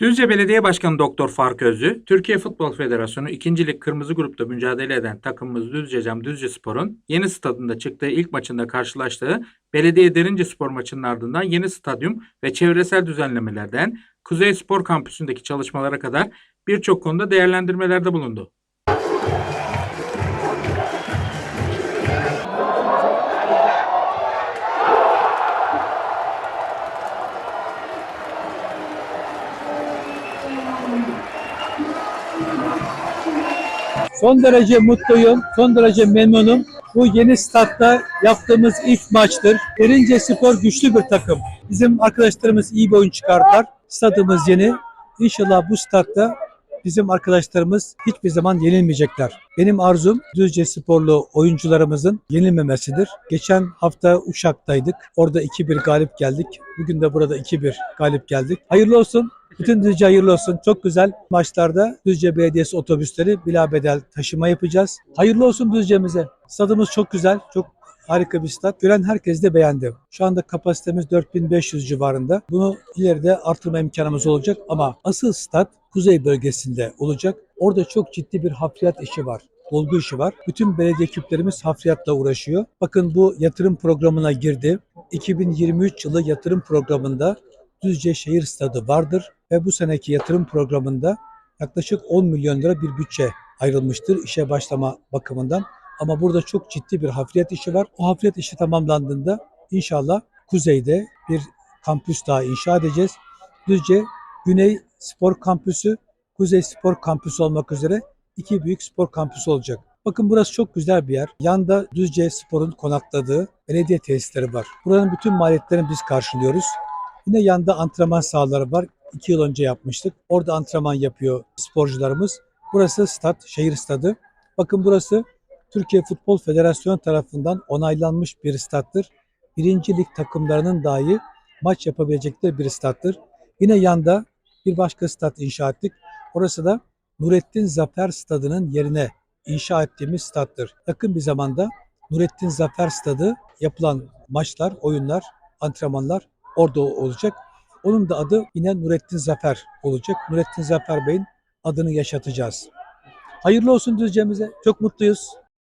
Düzce Belediye Başkanı Doktor Faruk Özlü, Türkiye Futbol Federasyonu 2. Lig Kırmızı Grup'ta mücadele eden takımımız Düzcecam Düzce Spor'un yeni stadında çıktığı ilk maçında karşılaştığı Belediye Derince Spor maçının ardından yeni stadyum ve çevresel düzenlemelerden Kuzey Spor Kampüsü'ndeki çalışmalara kadar birçok konuda değerlendirmelerde bulundu. Son derece mutluyum, son derece memnunum. Bu yeni statta yaptığımız ilk maçtır. Derince Spor güçlü bir takım. Bizim arkadaşlarımız iyi bir oyun çıkardılar. Stadımız yeni. İnşallah bu statta bizim arkadaşlarımız hiçbir zaman yenilmeyecekler. Benim arzum Düzce Sporlu oyuncularımızın yenilmemesidir. Geçen hafta Uşak'taydık. Orada 2-1 galip geldik. Bugün de burada 2-1 galip geldik. Hayırlı olsun. Bütün Düzce hayırlı olsun. Çok güzel maçlarda Düzce Belediyesi otobüsleri bila bedel taşıma yapacağız. Hayırlı olsun Düzce'mize. Stadımız çok güzel. Çok harika bir stat. Gören herkes de beğendi. Şu anda kapasitemiz 4500 civarında. Bunu ileride artırma imkanımız olacak ama asıl stat kuzey bölgesinde olacak. Orada çok ciddi bir hafriyat işi var dolgu işi var. Bütün belediye ekiplerimiz hafriyatla uğraşıyor. Bakın bu yatırım programına girdi. 2023 yılı yatırım programında Düzce Şehir Stadı vardır ve bu seneki yatırım programında yaklaşık 10 milyon lira bir bütçe ayrılmıştır işe başlama bakımından. Ama burada çok ciddi bir hafriyat işi var. O hafriyat işi tamamlandığında inşallah kuzeyde bir kampüs daha inşa edeceğiz. Düzce Güney Spor Kampüsü, Kuzey Spor Kampüsü olmak üzere iki büyük spor kampüsü olacak. Bakın burası çok güzel bir yer. Yanda Düzce Spor'un konakladığı belediye tesisleri var. Buranın bütün maliyetlerini biz karşılıyoruz. Yine yanda antrenman sahaları var. İki yıl önce yapmıştık. Orada antrenman yapıyor sporcularımız. Burası stat, şehir stadı. Bakın burası Türkiye Futbol Federasyonu tarafından onaylanmış bir stattır. Birinci lig takımlarının dahi maç yapabilecekleri bir stattır. Yine yanda bir başka stat inşa ettik. Orası da Nurettin Zafer Stadı'nın yerine inşa ettiğimiz stattır. Yakın bir zamanda Nurettin Zafer Stadı yapılan maçlar, oyunlar, antrenmanlar orada olacak. Onun da adı yine Nurettin Zafer olacak. Nurettin Zafer Bey'in adını yaşatacağız. Hayırlı olsun Düzce'mize. Çok mutluyuz.